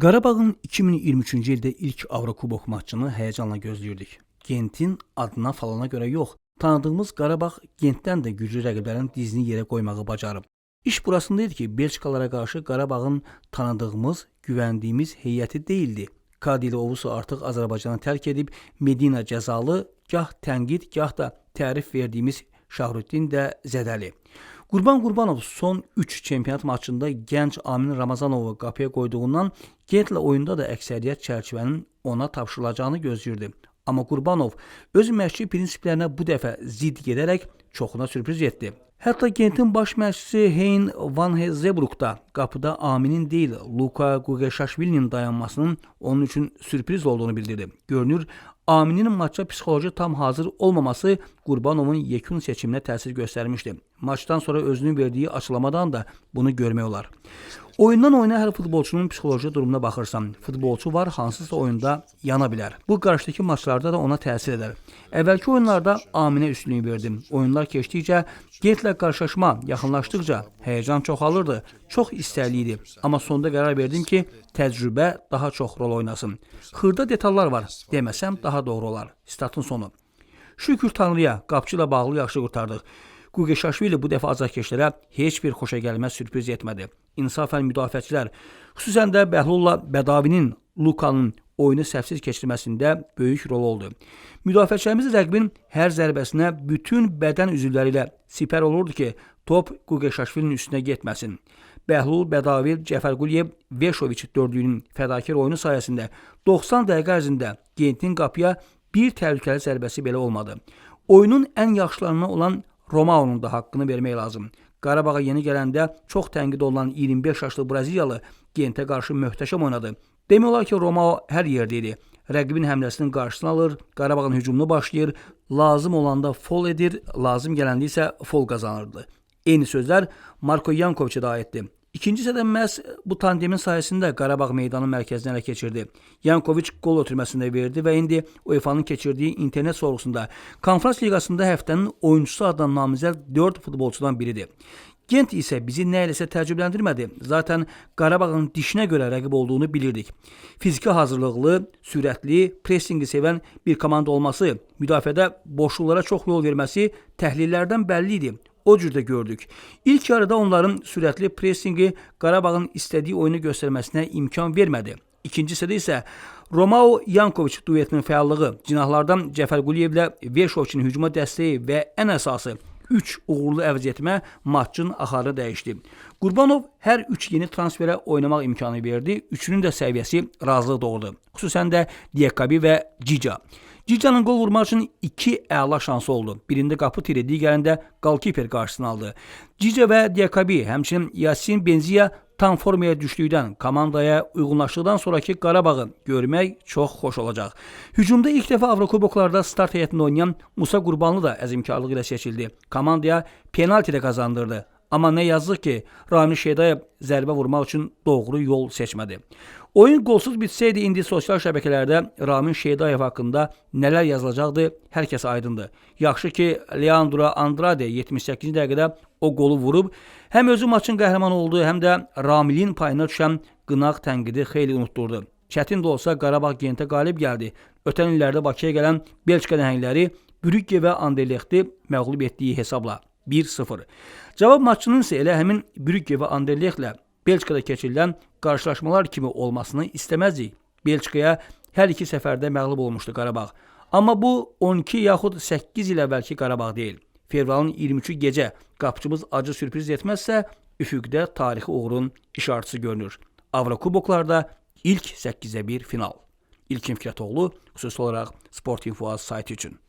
Qarabağın 2023-cü ildə ilk Avrokubok maçını həyəcanla gözləyirdik. Gentin adına falana görə yox, tanıdığımız Qarabağ Gentdən də güclü rəqiblərin dizini yerə qoymağı bacarıb. İş burasında idi ki, Belçikalara qarşı Qarabağın tanıdığımız, güvəndiyimiz heyəti değildi. Kadili Ovusu artıq Azərbaycanı tərk edib Medina cəzalı, gah tənqid, gah da tərif verdiyimiz Şahrüddin də zədəli. Qurban Qurbanov son 3 çempionat maçında gənc Amin Ramazanovu qapıya qoyduğundan Gentlə oyunda da əksəriyyət çərçivənin ona tapşırılacağını gözləyirdi. Amma Qurbanov öz məşqçi prinsiplərinə bu dəfə zidd gedərək çoxuna sürpriz etdi. Hətta Gentin baş məşqçisi Hein Van Hezebruk da qapıda Aminin deyil, Luka Qugeşaşvilinin dayanmasının onun üçün sürpriz olduğunu bildirdi. Görünür, Aminin maça psixoloji tam hazır olmaması Qurbanovun yekun seçiminə təsir göstərmişdi. Maçdan sonra özünün verdiyi açıqlamadan da bunu görmək olar. Oyundan oyuna hər futbolçunun psixoloji durumuna baxırsan, futbolçu var hansısa oyunda yana bilər. Bu qarşıdakı maçlarda da ona təsir edər. Əvvəlki oyunlarda Aminə üstünlük verdim. Oyunlar keçdikcə, Gentlə qarşılaşma yaxınlaşdıqca həyəcan çoxalırdı. Çox istəkli idi. Amma sonda qərar verdim ki, təcrübə daha çox rol oynasın. Xırda detallar var deməsəm daha doğru olar. Statın sonu. Şükür Tanrıya, qapçı ilə bağlı yaxşı qurtardıq. Qugeşaşvili bu dəfə azarkeşlərə heç bir xoşagəlməz sürpriz etmədi. İnsafən müdafiəçilər, xüsusən də Bəhlulla Bədavinin, Lukanın oyunu səhvsiz keçirməsində böyük rol oldu. Müdafiəçilərimiz rəqibin hər zərbəsinə bütün bədən üzvləri ilə sipər olurdu ki, top Qugeşaşvilinin üstünə getməsin. Bəhlul, Bədavil, Cəfərquliyev, Veşoviç dördlüyünün fədakar oyunu sayəsində 90 dəqiqə ərzində Gentin qapıya bir təhlükəli zərbəsi belə olmadı. Oyunun ən yaxşılarından olan Romao'nun da haqqını vermək lazım. Qarabağa yeni gələndə çox tənqid olunan 25 yaşlı Braziliyalı Gentə qarşı möhtəşəm oynadı. Demək olar ki, Romao hər yerdə idi. Rəqibin həmləsinin qarşısını alır, Qarabağın hücumunu başlayır, lazım olanda fol edir, lazım gələndə isə fol qazanırdı. Eyni sözlər Marko Yankoviçə də aiddir. İkinci hissədə məhz bu tandemin sayəsində Qarabağ meydanın mərkəzini ələ keçirdi. Yankoviç qol ötürməsində verdi və indi UEFA-nın keçirdiyi internet sorğusunda Konfrans Liqasında həftənin oyunçusu adlanan namizəd 4 futbolçudan biridir. Gent isə bizi nə eləsə təəccübləndirmədi. Zaten Qarabağın dişinə görə rəqib olduğunu bilirdik. Fiziki hazırlıqlı, sürətli, pressingi sevən bir komanda olması, müdafiədə boşluqlara çox yol verməsi təhlillərdən bəlli idi. O cür də gördük. İlk yarıda onların sürətli pressingi Qarabağın istədiyi oyunu göstərməsinə imkan vermədi. İkinci hissədə isə Romao Yankoviç duetinin fəallığı, cinahlardan Cəfər Quliyevlə Verşovçinin hücuma dəstəyi və ən əsası 3 uğurlu əvəziyyətmə maçın axarını dəyişdi. Qurbanov hər 3 yeni transferə oynamaq imkanı verdi. Üçünün də səviyyəsi razılıq doğurdu. Xüsusən də Diakabi və Cica. Cica'nın qol vurmaq üçün 2 əla şansı oldu. Birində qapı tiri, digərində qalkiper qarşısını aldı. Cica və Diakabi, həmçinin Yasin Benziya tam formaya düşdükdən, komandaya uyğunlaşdıqdan sonraki Qarabağı görmək çox xoş olacaq. Hücumda ilk dəfə Avrokuboklarda start heyətində oynayan Musa Qurbanlı da əzmkarlığı ilə seçildi. Komandaya penalti də qazandırdı. Amma nə yazıq ki, Ramil Şeydayev zərbə vurmaq üçün doğru yol seçmədi. Oyun qolsuz bitsəydi indi sosial şəbəkələrdə Ramin Şeydayev haqqında nələr yazılacaqdı, hər kəsə aydındır. Yaxşı ki, Leandro Andrade 78-ci dəqiqədə o qolu vurub, həm özü maçın qəhrəmanı oldu, həm də Ramilin payına düşən qınaq tənqidi xeyli unutdurdu. Çətin də olsa Qarabağ Gentə qalib gəldi. Ötən illərdə Bakıya gələn Belçika nəhəngləri Brügge və Anderlexti məğlub etdiyi hesabla 1-0. Cavab maçının isə elə həmin Brügge və Anderlexlə Belçikada keçirilən qarşılaşmalar kimi olmasını istəməzdik. Belçikaya hər iki səfərdə məğlub olmuşdu Qarabağ. Amma bu 12 yaxud 8 il əvvəlki Qarabağ deyil. Fevralın 23-ü gecə qapıcımız acı sürpriz etməzsə, üfüqdə tarixi uğurun işarəsi görünür. Avrokuboklarda ilk 8-ə 1 final. İlkin Fikrətoğlu xüsusi olaraq Sport Info saytı üçün.